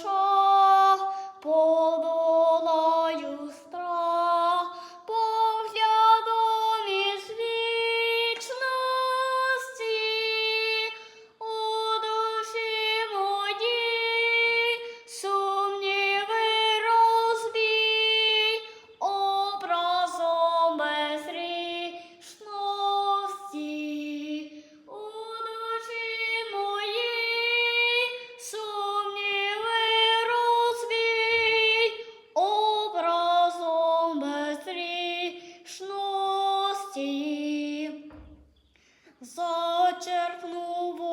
sure зачерпнув